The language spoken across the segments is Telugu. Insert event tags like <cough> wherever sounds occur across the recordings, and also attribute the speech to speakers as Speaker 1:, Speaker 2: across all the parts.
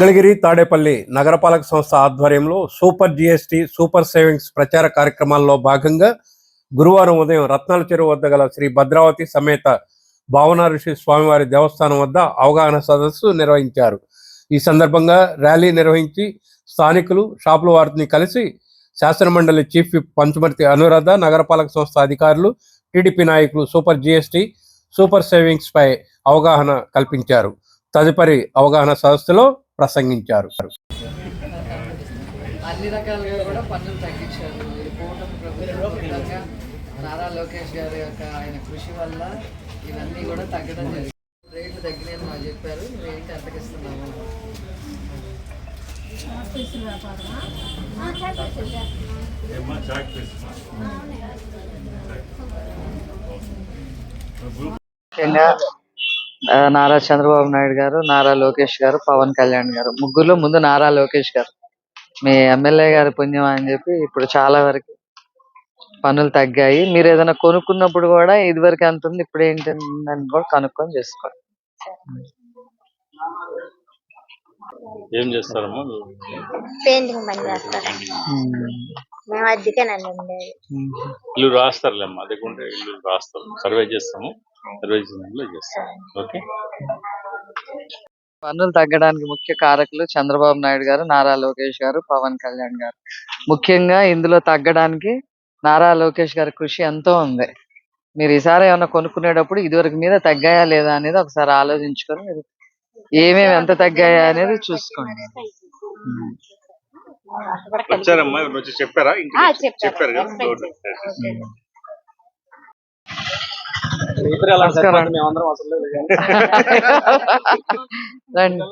Speaker 1: మంగళగిరి తాడేపల్లి నగరపాలక సంస్థ ఆధ్వర్యంలో సూపర్ జిఎస్టి సూపర్ సేవింగ్స్ ప్రచార కార్యక్రమాల్లో భాగంగా గురువారం ఉదయం రత్నాల చెరువు వద్ద గల శ్రీ భద్రావతి సమేత భావన ఋషి స్వామివారి దేవస్థానం వద్ద అవగాహన సదస్సు నిర్వహించారు. ఈ సందర్భంగా ర్యాలీ నిర్వహించి స్థానికులు షాపుల వారిని కలిసి శాసనమండలి చీఫ్ పంచమర్తి అనురాధ నగరపాలక సంస్థ అధికారులు టీడీపీ నాయకులు సూపర్ జిఎస్టి సూపర్ సేవింగ్స్ పై అవగాహన కల్పించారు. తదుపరి అవగాహన సదస్సులో ప్రసంగించారు.
Speaker 2: అన్ని రకాలుగా కూడా పన్నులు తగ్గించారు. కూటమి ప్రభుత్వం నారా లోకేష్ గారి యొక్క ఆయన కృషి వల్ల ఇవన్నీ కూడా తగ్గడం జరిగింది. రేట్లు తగ్గినాయని మాకు చెప్పారు. రేట్ ఎంతకి ఇస్తున్నాము ముఖ్యంగా నారా చంద్రబాబు నాయుడు గారు నారా లోకేష్ గారు పవన్ కళ్యాణ్ గారు. ముగ్గురులో ముందు నారా లోకేష్ గారు. మీ ఎమ్మెల్యే గారి పుణ్యం అని చెప్పి ఇప్పుడు చాలా వరకు పనులు తగ్గాయి. మీరు ఏదైనా కొనుక్కున్నప్పుడు కూడా ఇది వరకు ఎంత ఉంది ఇప్పుడు ఏంటి అని కూడా కనుక్కొని చేసుకోండి.
Speaker 3: ఏం చేస్తారమ్మా?
Speaker 4: పెయింటింగ్ పని చేస్తారు. మేము అద్దెకేనండి ఉండేది.
Speaker 3: ఇల్లు రాస్తారులేమ్మా అదే కొంటే ఇల్లు రాస్తారు. సర్వే చేస్తాము. చేస్తాం. ఓకే?
Speaker 2: పన్నులు తగ్గడానికి ముఖ్య కారకులు చంద్రబాబు నాయుడు గారు నారా లోకేష్ గారు పవన్ కళ్యాణ్ గారు. ముఖ్యంగా ఇందులో తగ్గడానికి నారా లోకేష్ గారి కృషి ఎంతో ఉంది. మీరు ఈసారి ఏమైనా కొనుక్కునేటప్పుడు ఇదివరకు మీద తగ్గాయా లేదా అనేది ఒకసారి ఆలోచించుకొని మీరు ఏమేమి ఎంత తగ్గాయా అనేది చూసుకోండి.
Speaker 3: వచ్చారమ్మా? చెప్పారా?
Speaker 4: చెప్పారు.
Speaker 2: రండి.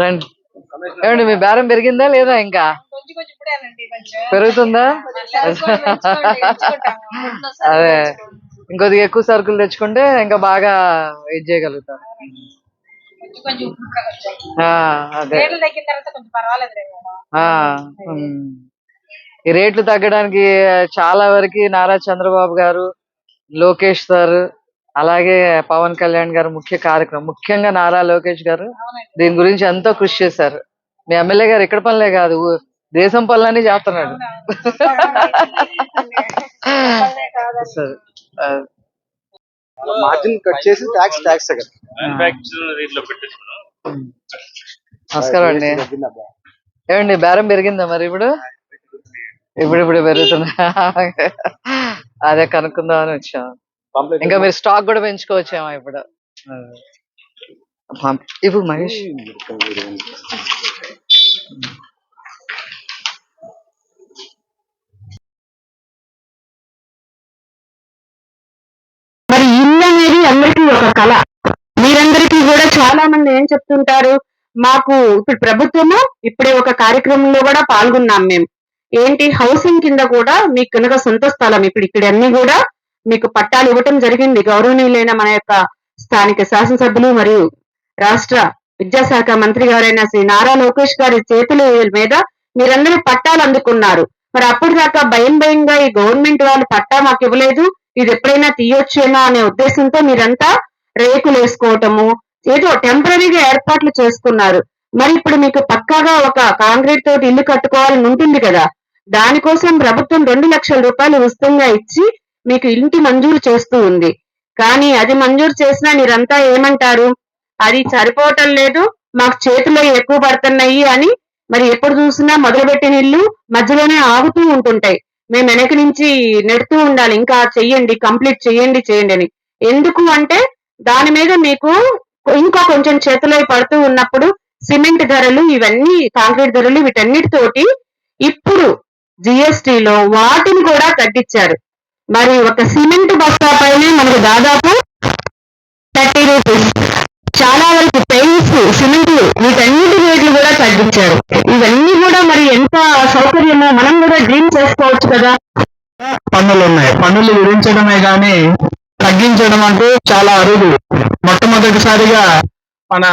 Speaker 2: రండి. ఏమండి మీ బేరం పెరిగిందా లేదా ఇంకా? పెరుగుతుందా? <laughs> అదే. ఇంకొద్దిగా ఎక్కువ సరుకులు తెచ్చుకుంటే ఇంకా బాగా ఇది చేయగలుగుతాం. ఆ, అదే. ఈ రేట్లు తగ్గడానికి చాలా వరకు నారా చంద్రబాబు గారు లోకేష్ సార్ అలాగే పవన్ కళ్యాణ్ గారు ముఖ్య కార్యక్రమం ముఖ్యంగా నారా లోకేష్ గారు దీని గురించి ఎంతో కృషి చేశారు. మీ ఎమ్మెల్యే గారు ఇక్కడ పనులే కాదు దేశం పనులన్నీ చేస్తున్నాడు. సరే ఆ,
Speaker 5: మార్జిన్ కట్ చేసి ట్యాక్స్ ట్యాక్స్ కదా.
Speaker 3: మ్యానుఫ్యాక్చర్ రేట్లో పెట్టేసుకున్నాం.
Speaker 2: నమస్కారం అండి. ఏమండి బేరం పెరిగిందా మరి ఇప్పుడు? ఇప్పుడు ఇప్పుడు పెరుగుతుందా అదే కనుక్కుందామని వచ్చాం. ఇంకా మీరు స్టాక్ కూడా పెంచుకోవచ్చేమో ఇప్పుడు. పంప్- ఇప్పుడు మహేష్.
Speaker 6: మరి? ఇల్లు అనేది అందరికీ ఒక కళ. మీరందరికీ కూడా చాలా మంది ఏం చెప్తుంటారు? మాకు ఇప్పుడు ప్రభుత్వము ఇప్పుడే ఒక కార్యక్రమంలో కూడా పాల్గొన్నాం మేము. ఏంటి? హౌసింగ్ కింద కూడా మీకు కనుక సొంత స్థలం ఇప్పుడు ఇక్కడ అన్ని కూడా మీకు పట్టాలు ఇవ్వటం జరిగింది. గౌరవనీయులైన మన యొక్క స్థానిక శాసనసభ్యులు మరియు రాష్ట్ర విద్యాశాఖ మంత్రి గారైన శ్రీ నారా లోకేష్ గారి చేతుల మీద మీరందరూ పట్టాలు అందుకున్నారు. మరి అప్పుడు దాకా భయం భయంగా ఈ గవర్నమెంట్ వాళ్ళు పట్టా మాకు ఇవ్వలేదు. ఇది ఎప్పుడైనా తీయొచ్చేనా అనే ఉద్దేశంతో మీరంతా రేకులు వేసుకోవటము ఏదో టెంపరీగా ఏర్పాట్లు చేసుకున్నారు మరి ఇప్పుడు మీకు పక్కాగా ఒక కాంక్రీట్ తోటి ఇల్లు కట్టుకోవాలని ఉంటుంది కదా. దానికోసం ప్రభుత్వం రెండు లక్షల రూపాయలు ఉచితంగా ఇచ్చి మీకు ఇంటి మంజూరు చేస్తూ ఉంది. కానీ అది మంజూరు చేసినా మీరంతా ఏమంటారు? అది సరిపోవటం లేదు మాకు చేతిలో ఎక్కువ పడుతున్నాయి అని మరి ఎప్పుడు చూసినా మొదలుపెట్టిన ఇల్లు మధ్యలోనే ఆగుతూ ఉంటుంటాయి. మేము వెనక నుంచి నెడుతూ ఉండాలి ఇంకా చెయ్యండి కంప్లీట్ చెయ్యండి చేయండి అని. ఎందుకు అంటే దాని మీద మీకు ఇంకా కొంచెం చేతిలో పడుతూ ఉన్నప్పుడు సిమెంట్ ధరలు ఇవన్నీ కాంక్రీట్ ధరలు వీటన్నిటితోటి ఇప్పుడు GST లో వాటిని కూడా తగ్గించారు మరి ఒక సిమెంట్ బస్తా పైనే మనకు దాదాపు థర్టీ రూపీస్. చాలా వరకు పెయింట్స్ సిమెంట్ వీటన్నిటి రేట్లు కూడా తగ్గించారు. ఇవన్నీ కూడా మరి ఎంత సౌకర్యమో మనం కూడా డ్రీమ్ చేసుకోవచ్చు కదా.
Speaker 5: పన్నులు ఉన్నాయి. పన్నులు విధించడమే గాని తగ్గించడం అంటూ చాలా అరుదు. మొట్టమొదటిసారిగా మన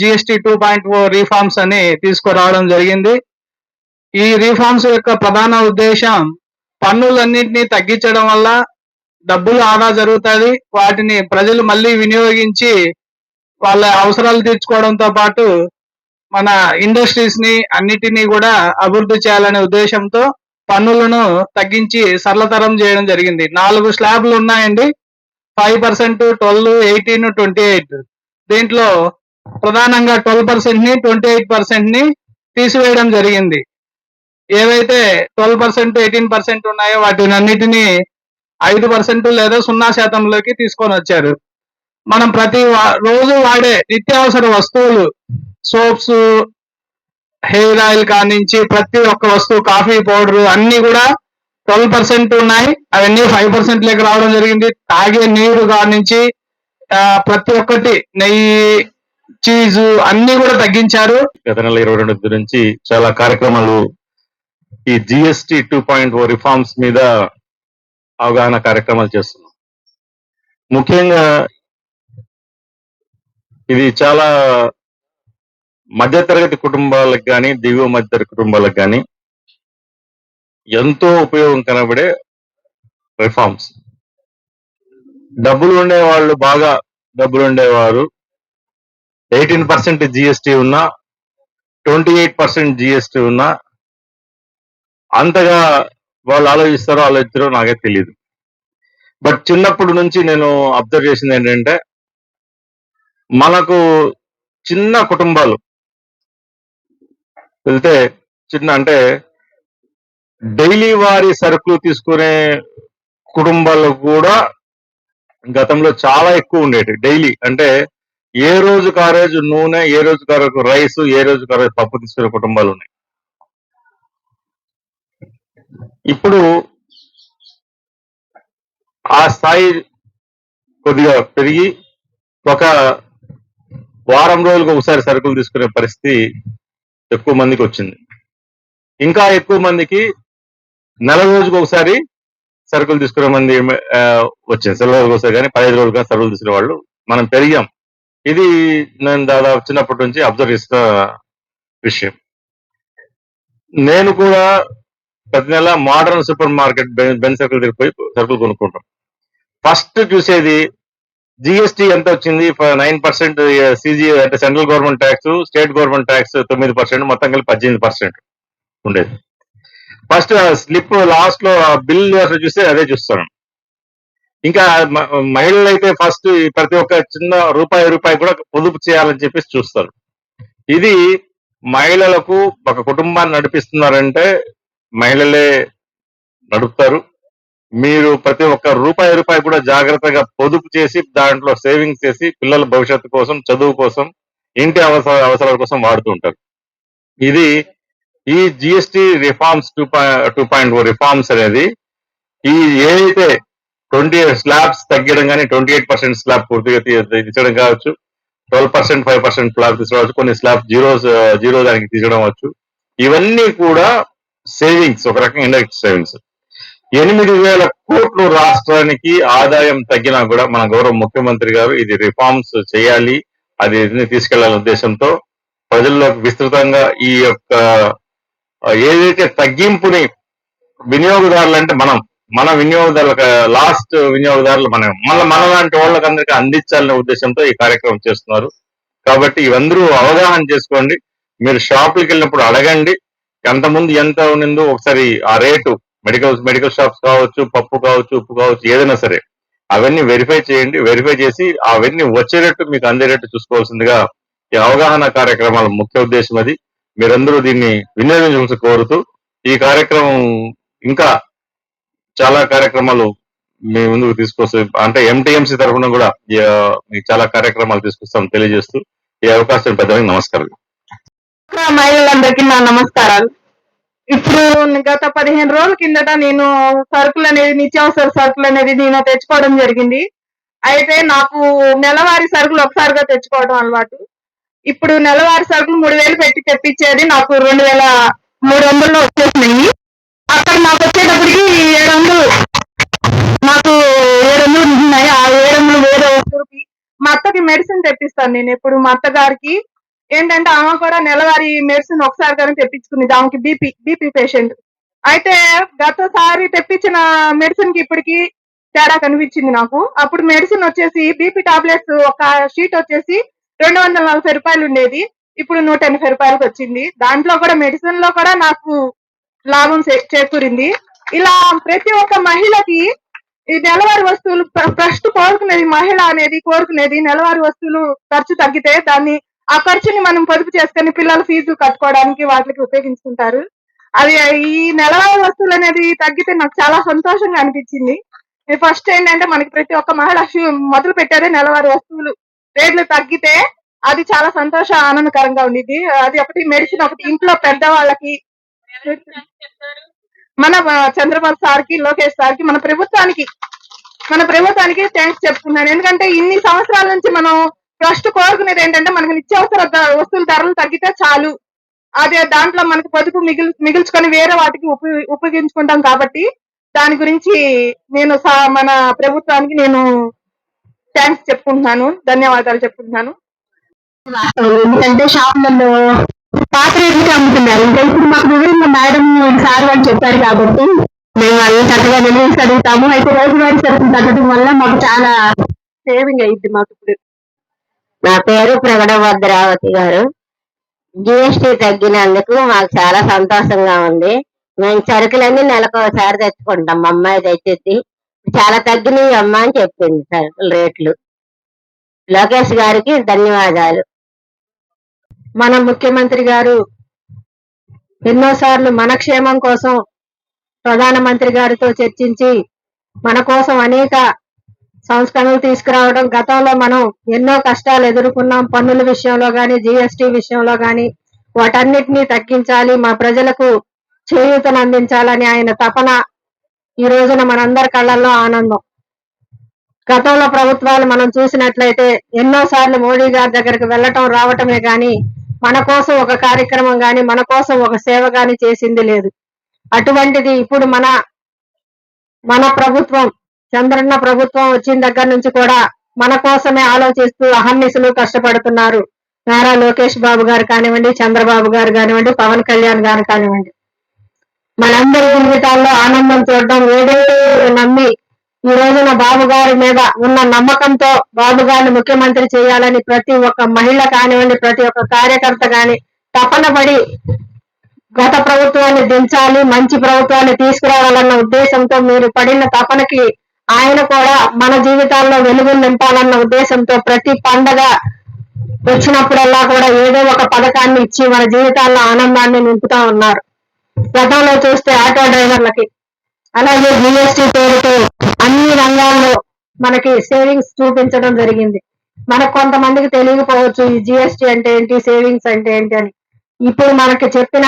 Speaker 5: GST two point O reforms అని తీసుకురావడం జరిగింది. ఈ రీఫార్మ్స్ యొక్క ప్రధాన ఉద్దేశం పన్నులన్నింటినీ తగ్గించడం వల్ల డబ్బులు ఆదా జరుగుతుంది వాటిని ప్రజలు మళ్ళీ వినియోగించి వాళ్ళ అవసరాలు తీర్చుకోవడంతో పాటు మన ఇండస్ట్రీస్ని అన్నిటినీ కూడా అభివృద్ధి చేయాలనే ఉద్దేశంతో పన్నులను తగ్గించి సరళతరం చేయడం జరిగింది. నాలుగు స్లాబ్లు ఉన్నాయండి. Five percent twelve eighteen twenty eight దీంట్లో ప్రధానంగా ట్వెల్వ్ పర్సెంట్ని ట్వంటీ ఎయిట్ పర్సెంట్ని తీసివేయడం జరిగింది. ఏవైతే ట్వెల్వ్ పర్సెంట్ ఎయిటీన్ పర్సెంట్ ఉన్నాయో వాటిని అన్నిటినీ ఐదు పర్సెంట్ లేదా సున్నా శాతంలోకి తీసుకొని వచ్చారు. మనం ప్రతి వా- రోజు వాడే నిత్యావసర వస్తువులు సోప్స్ హెయిర్ ఆయిల్ కానించి ప్రతి ఒక్క వస్తువు కాఫీ పౌడర్ అన్ని కూడా ట్వెల్వ్ పర్సెంట్ ఉన్నాయి. అవన్నీ ఫైవ్ పర్సెంట్ లెక్క రావడం జరిగింది. తాగే నీరు కానించి ప్రతి ఒక్కటి నెయ్యి చీజు అన్ని కూడా తగ్గించారు.
Speaker 3: గత నెల ఇరవై రెండు నుంచి చాలా కార్యక్రమాలు ఈ GST two point O reforms మీద అవగాహన కార్యక్రమాలు చేస్తున్నాం. ముఖ్యంగా ఇది చాలా మధ్యతరగతి కుటుంబాలకు కానీ దిగువ మధ్యతరగతి కుటుంబాలకు కానీ ఎంతో ఉపయోగం కనబడే రిఫార్మ్స్ డబ్బులు ఉండే వాళ్ళు బాగా డబ్బులు ఉండేవారు. ఎయిటీన్ పర్సెంట్ జిఎస్టీ ఉన్నా ట్వంటీ ఎయిట్ పర్సెంట్ జిఎస్టీ ఉన్నా అంతగా వాళ్ళు ఆలోచిస్తారో ఆలోచిస్తారో నాకే తెలియదు బట్ చిన్నప్పటి నుంచి నేను అబ్జర్వ్ చేసింది ఏంటంటే మనకు చిన్న కుటుంబాలు వెళ్తే చిన్న అంటే డైలీ వారి సరుకులు తీసుకునే కుటుంబాలు కూడా గతంలో చాలా ఎక్కువ ఉండేవి డైలీ. అంటే ఏ రోజు కారేజు నూనె ఏ రోజు ఆ రైస్ ఏ రోజు ఆ పప్పు తీసుకునే కుటుంబాలు ఉన్నాయి. ఇప్పుడు ఆ స్థాయి కొద్దిగా పెరిగి ఒక వారం రోజులకు ఒకసారి సరుకులు తీసుకునే పరిస్థితి ఎక్కువ మందికి వచ్చింది. ఇంకా ఎక్కువ మందికి నెల రోజుకు ఒకసారి సరుకులు తీసుకునే మంది వచ్చింది. నెల రోజులకు ఒకసారి కానీ పదిహేను రోజులుగా సరుకులు తీసుకునే వాళ్ళు మనం పెరిగాం. ఇది నేను దాదాపు చిన్నప్పటి నుంచి అబ్జర్వ్ చేస్తున్న విషయం. నేను కూడా ప్రతి నెల modern super market Ben Ben circle దగ్గర పోయి సరుకులు కొనుక్కుంటాం. ఫస్ట్ చూసేది జిఎస్టీ ఎంత వచ్చింది? నైన్ పర్సెంట్ సిజి అంటే central government tax state government tax తొమ్మిది పర్సెంట్ మొత్తం కలిపి పద్దెనిమిది పర్సెంట్ ఉండేది. ఫస్ట్ స్లిప్ లాస్ట్లో బిల్ చూస్తే అదే చూస్తాను. ఇంకా మహిళలు అయితే ఫస్ట్ ప్రతి ఒక్క చిన్న రూపాయి రూపాయి కూడా పొదుపు చేయాలని చెప్పేసి చూస్తారు. ఇది మహిళలకు ఒక కుటుంబాన్ని నడిపిస్తున్నారంటే మహిళలే నడుపుతారు. మీరు ప్రతి ఒక్క రూపాయి రూపాయి కూడా జాగ్రత్తగా పొదుపు చేసి దాంట్లో సేవింగ్స్ చేసి పిల్లల భవిష్యత్తు కోసం చదువు కోసం ఇంటి అవసర అవసరాల కోసం వాడుతూ ఉంటారు. ఇది ఈ GST reforms two two point O reforms అనేది ఈ ఏదైతే ట్వంటీ స్లాబ్స్ తగ్గడం కానీ ట్వంటీ ఎయిట్ పర్సెంట్ స్లాబ్ పూర్తిగా తీసడం కావచ్చు. Twelve percent five percent slab తీసుకోవచ్చు. కొన్ని స్లాబ్ జీరో జీరో దానికి తీసడం అవచ్చు. ఇవన్నీ కూడా సేవింగ్స్ ఒక రకంగా ఇండైరెక్ట్ సేవింగ్స్. ఎనిమిది వేల కోట్లు రాష్ట్రానికి ఆదాయం తగ్గినా కూడా మన గౌరవ ముఖ్యమంత్రి గారు ఇది రిఫార్మ్స్ చేయాలి అది ఇది తీసుకెళ్ళాలనే ఉద్దేశంతో ప్రజల్లోకి విస్తృతంగా ఈ యొక్క ఏదైతే తగ్గింపుని వినియోగదారులు అంటే మనం మన వినియోగదారులకు లాస్ట్ వినియోగదారులు మనం మన మన లాంటి వాళ్ళకి అందరికీ అందించాలనే ఉద్దేశంతో ఈ కార్యక్రమం చేస్తున్నారు. కాబట్టి ఇవందరూ అవగాహన చేసుకోండి మీరు షాపులకు వెళ్ళినప్పుడు అడగండి ఎంతమంది ఎంత ఉన్నిందో ఒకసారి ఆ రేటు మెడికల్ మెడికల్ షాప్స్ కావచ్చు పప్పు కావచ్చు ఉప్పు కావచ్చు ఏదైనా సరే అవన్నీ వెరిఫై చేయండి వెరిఫై చేసి అవన్నీ వచ్చేటట్టు మీకు అందేటట్టు చూసుకోవాల్సిందిగా ఈ అవగాహన కార్యక్రమాల ముఖ్య ఉద్దేశం అది. మీరందరూ దీన్ని వినియోగించవలసి కోరుతూ ఈ కార్యక్రమం ఇంకా చాలా కార్యక్రమాలు మీ ముందుకు తీసుకొస్తే అంటే ఎంటీఎంసీ తరఫున కూడా చాలా కార్యక్రమాలు తీసుకొస్తాం తెలియజేస్తూ ఈ అవకాశం పెద్దవారికి నమస్కారం.
Speaker 7: డ్వాక్రా మహిళలందరికీ నా నమస్కారాలు. ఇప్పుడు గత పదిహేను రోజుల కిందట నేను సరుకులు అనేది నిత్యావసర సరుకులు అనేది నేను తెచ్చుకోవడం జరిగింది. అయితే నాకు నెలవారీ సరుకులు ఒకసారిగా తెచ్చుకోవడం అలవాటు. ఇప్పుడు నెలవారీ సరుకులు మూడు వేలు పెట్టి తెప్పించేది నాకు రెండు వేల మూడు వందల్లో వచ్చేసినాయి. అక్కడ నాకు వచ్చేటప్పటికి ఏడు వందలు నాకు ఏడు వందలు ఉంటున్నాయి ఆ ఏడు వందలు వేరే వస్తువుకి మా అత్తకి మెడిసిన్ తెప్పిస్తాను నేను. ఎప్పుడు మా అత్తగారికి ఏంటంటే ఆమె కూడా నెలవారీ మెడిసిన్ ఒకసారి కానీ తెప్పించుకునేది ఆమెకి బీపీ బీపీ పేషెంట్ అయితే గతసారి తెప్పించిన మెడిసిన్కి ఇప్పటికి తేడా కనిపించింది నాకు. అప్పుడు మెడిసిన్ వచ్చేసి బీపీ టాబ్లెట్స్ ఒక షీట్ వచ్చేసి రెండు వందల నలభై రూపాయలు ఉండేది. ఇప్పుడు నూట ఎనభై రూపాయలకు వచ్చింది. దాంట్లో కూడా మెడిసిన్లో కూడా నాకు లాభం చేకూరింది. ఇలా ప్రతి ఒక్క మహిళకి ఈ నెలవారి వస్తువులు ఫస్ట్ కోరుకునేది మహిళ అనేది కోరుకునేది. నెలవారి వస్తువులు ఖర్చు తగ్గితే దాన్ని ఆ ఖర్చుని మనం పొదుపు చేసుకొని పిల్లల ఫీజు కట్టుకోవడానికి వాటికి ఉపయోగించుకుంటారు. అది ఈ నెలవారి వస్తువులు అనేది తగ్గితే నాకు చాలా సంతోషంగా అనిపించింది. ఫస్ట్ ఏంటంటే మనకి ప్రతి ఒక్క మహిళ మొదలు పెట్టేదే నెలవారి వస్తువులు. రేట్లు తగ్గితే అది చాలా సంతోష ఆనందకరంగా ఉండేది. అది ఒకటి మెడిసిన్ ఒకటి ఇంట్లో పెద్దవాళ్ళకి మన చంద్రబాబు సార్కి లోకేష్ సార్కి మన ప్రభుత్వానికి మన ప్రభుత్వానికి థ్యాంక్స్ చెప్తున్నాను ఎందుకంటే ఇన్ని సంవత్సరాల నుంచి మనం ఫస్ట్ కోరుకునేది ఏంటంటే మనకి నిత్యావసర వస్తువుల ధరలు తగ్గితే చాలు. అదే దాంట్లో మనకు పొదుపు మిగిల్ మిగిల్చుకొని వేరే వాటికి ఉప- ఉపయోగించుకుంటాం కాబట్టి దాని గురించి నేను మన ప్రభుత్వానికి నేను థ్యాంక్స్ చెప్పుకుంటున్నాను. ధన్యవాదాలు చెప్పుకుంటున్నాను.
Speaker 8: ఎందుకంటే షాపులలో పాత రేట్లకి అమ్ముతున్నారు. ఇంకా ఇప్పుడు మాకు వివరంగా మేడం సార్ వాళ్ళు చెప్పారు కాబట్టి మేము అన్ని చక్కగా నిలవేసి అయితే రోజువారీ సరుకులు తగ్గడం వల్ల మాకు చాలా సేవింగ్ అయింది మాకు ఇప్పుడు.
Speaker 9: నా పేరు ప్రగడ భద్రావతి గారు జిఎస్టి తగ్గినందుకు మాకు చాలా సంతోషంగా ఉంది. మేము సరుకులన్నీ నెలకు ఒకసారి తెచ్చుకుంటాం. మా అమ్మాయి తెచ్చేది చాలా తగ్గినాయి అమ్మ అని చెప్పింది సరుకుల రేట్లు. లోకేష్ గారికి ధన్యవాదాలు.
Speaker 7: మన ముఖ్యమంత్రి గారు ఎన్నోసార్లు మన క్షేమం కోసం ప్రధానమంత్రి గారితో చర్చించి మన కోసం అనేక సంస్కరణలు తీసుకురావడం. గతంలో మనం ఎన్నో కష్టాలు ఎదుర్కొన్నాం. పన్నుల విషయంలో గాని జిఎస్టి విషయంలో గాని. వాటన్నిటినీ తగ్గించాలి. మా ప్రజలకు చేయూతను అందించాలని ఆయన తపన ఈ రోజున మనందరి కళ్ళల్లో ఆనందం. గతంలో ప్రభుత్వాలు మనం చూసినట్లయితే ఎన్నో సార్లు మోడీ గారి దగ్గరకు వెళ్ళటం రావటమే గాని మన కోసం ఒక కార్యక్రమం గాని మన కోసం ఒక సేవ గాని చేసింది లేదు. అటువంటిది ఇప్పుడు మన మన ప్రభుత్వం చంద్రన్న ప్రభుత్వం వచ్చిన దగ్గర నుంచి కూడా మన కోసమే ఆలోచిస్తూ అహర్నిశలు కష్టపడుతున్నారు. నారా లోకేష్ బాబు గారు కానివ్వండి చంద్రబాబు గారు కానివ్వండి పవన్ కళ్యాణ్ గారు కానివ్వండి. మనందరి జీవితాల్లో ఆనందం చూడడం ఏదైతే నమ్మి ఈ రోజున బాబు గారి మీద ఉన్న నమ్మకంతో బాబు గారిని ముఖ్యమంత్రి చేయాలని ప్రతి ఒక్క మహిళ కానివ్వండి ప్రతి ఒక్క కార్యకర్త కాని తపన పడి గత ప్రభుత్వాన్ని దించాలి మంచి ప్రభుత్వాన్ని తీసుకురావాలన్న ఉద్దేశంతో మీరు పడిన తపనకి ఆయన కూడా మన జీవితాల్లో వెలుగులు నింపాలన్న ఉద్దేశంతో ప్రతి పండగ వచ్చినప్పుడల్లా కూడా ఏదో ఒక పథకాన్ని ఇచ్చి మన జీవితాల్లో ఆనందాన్ని నింపుతా ఉన్నారు. గతంలో చూస్తే ఆటో డ్రైవర్లకి అలాగే జిఎస్టి పేరుతో అన్ని రంగాల్లో మనకి సేవింగ్స్ చూపించడం జరిగింది. మనకు కొంతమందికి తెలియకపోవచ్చు ఈ జిఎస్టి అంటే ఏంటి సేవింగ్స్ అంటే ఏంటి అని. ఇప్పుడు మనకి చెప్పిన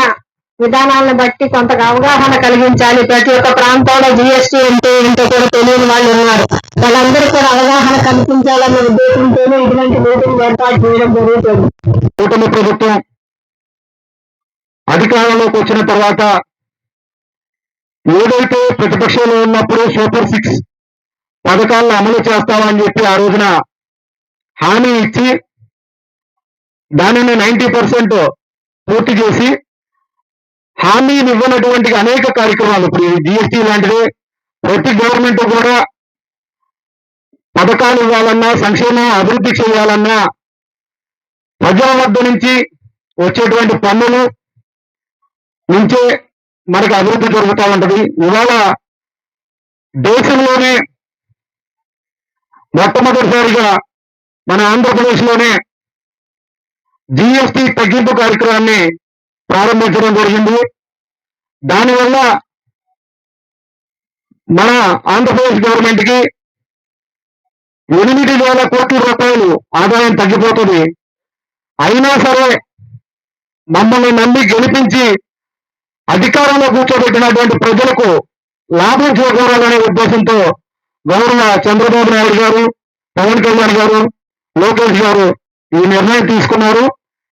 Speaker 7: విధానాలను బట్టి కొంత అవగాహన కలిగించాలి. ప్రతి ఒక్క ప్రాంతంలో జిఎస్టి అంటే ఏంటో కూడా తెలియని వాళ్ళు ఉన్నారు. వాళ్ళందరూ కూడా అవగాహన కల్పించాలన్న ఉద్దేశంతోనే ఇటువంటి మీటింగ్ ఏర్పాటు చేయడం జరుగుతుంది.
Speaker 10: కూటమి ప్రభుత్వం అధికారంలోకి వచ్చిన తర్వాత ఏదైతే ప్రతిపక్షంలో ఉన్నప్పుడు సూపర్ సిక్స్ పథకాలను అమలు చేస్తామని చెప్పి ఆ రోజున హామీ ఇచ్చి దానిని నైన్టీ పర్సెంట్ పూర్తి చేసి హామీలు ఇవ్వనటువంటి అనేక కార్యక్రమాలు. ఇప్పుడు జిఎస్టీ లాంటివి ప్రతి గవర్నమెంట్ కూడా పథకాలు ఇవ్వాలన్నా సంక్షేమ అభివృద్ధి చేయాలన్నా ప్రజల వద్ద నుంచి వచ్చేటువంటి పన్నులు నుంచే మనకి అభివృద్ధి జరుగుతూ ఉంటది. ఇవాళ దేశంలోనే మొట్టమొదటిసారిగా మన ఆంధ్రప్రదేశ్లోనే జిఎస్టి తగ్గింపు కార్యక్రమాన్ని ప్రారంభించడం జరిగింది. దానివల్ల మన ఆంధ్రప్రదేశ్ గవర్నమెంట్కి ఎనిమిది వేల కోట్ల రూపాయలు ఆదాయం తగ్గిపోతుంది. అయినా సరే మమ్మల్ని నమ్మి గెలిపించి అధికారంలో కూర్చోబెట్టినటువంటి ప్రజలకు లాభం చేకూరాలనే ఉద్దేశంతో గౌరవ చంద్రబాబు నాయుడు గారు పవన్ కళ్యాణ్ గారు లోకేష్ గారు ఈ నిర్ణయం తీసుకున్నారు.